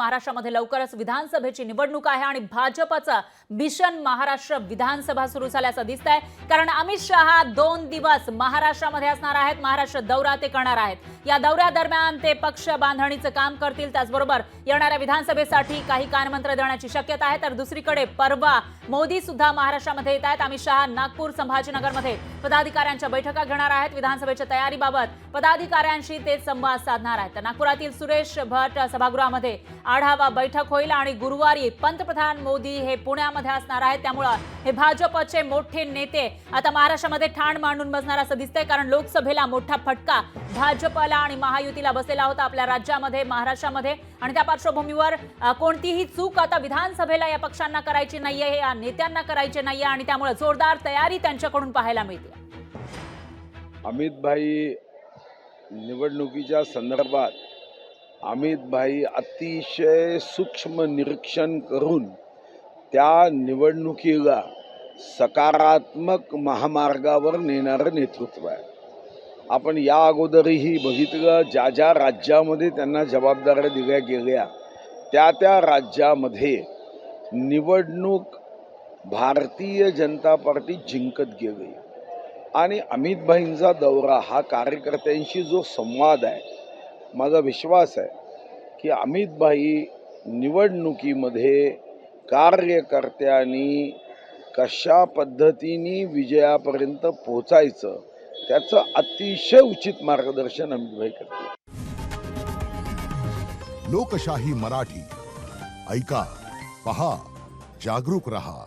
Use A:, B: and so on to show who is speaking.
A: महाराष्ट्रामध्ये लवकरच विधानसभेची निवडणूक आहे आणि भाजपाचा मिशन महाराष्ट्र विधानसभा सुरू झाल्याचं दिसत आहे कारण अमित शहा दोन दिवस महाराष्ट्रामध्ये असणार आहेत महाराष्ट्र दौरा ते करणार आहेत. या दौऱ्यादरम्यान ते पक्ष बांधणीचं काम करतील त्याचबरोबर येणाऱ्या विधानसभेसाठी काही कानमंत्र देण्याची शक्यता आहे. तर दुसरीकडे परवा मोदी सुद्धा महाराष्ट्रामध्ये येत आहेत. अमित शहा नागपूर संभाजीनगरमध्ये पदाधिकाऱ्यांच्या बैठका घेणार आहेत. विधानसभेच्या तयारीबाबत पदाधिकाऱ्यांशी ते संवाद साधणार आहेत. तर नागपुरातील सुरेश भट सभागृहामध्ये आढावा बैठक होईल आणि गुरुवारी पंतप्रधान मोदी हे पुण्यामध्ये असणार आहेत. त्यामुळं हे भाजपचे मोठे नेते आता महाराष्ट्रामध्ये ठाण मांडून बसणार असं दिसतंय कारण लोकसभेला मोठा फटका भाजपला आणि महायुतीला बसलेला होता आपल्या राज्यामध्ये महाराष्ट्रामध्ये. आणि त्या पार्श्वभूमीवर कोणतीही चूक आता विधानसभेला या पक्षांना करायची नाहीये या नेत्यांना करायची नाहीये आणि त्यामुळे जोरदार तयारी त्यांच्याकडून पाहायला मिळते.
B: अमित भाई निवडणुकीच्या संदर्भात अमितभाई अतिशय सूक्ष्म निरीक्षण करून त्या निवडणुकीला सकारात्मक महामार्गावर नेणारं नेतृत्व आहे. आपण या अगोदरही बघितलं ज्या ज्या राज्यामध्ये त्यांना जबाबदाऱ्या दिल्या गेल्या त्या त्या राज्यामध्ये निवडणूक भारतीय जनता पार्टी जिंकत गेली. आणि अमितभाईंचा दौरा हा कार्यकर्त्यांशी जो संवाद आहे माझा विश्वास आहे की अमितभाई निवडणुकीमध्ये कार्यकर्त्यांनी कशा पद्धतीने विजयापर्यंत पोचायचं त्याचं अतिशय उचित मार्गदर्शन अमितभाई करते करतील.
C: लोकशाही मराठी. ऐका पहा जागरूक रहा.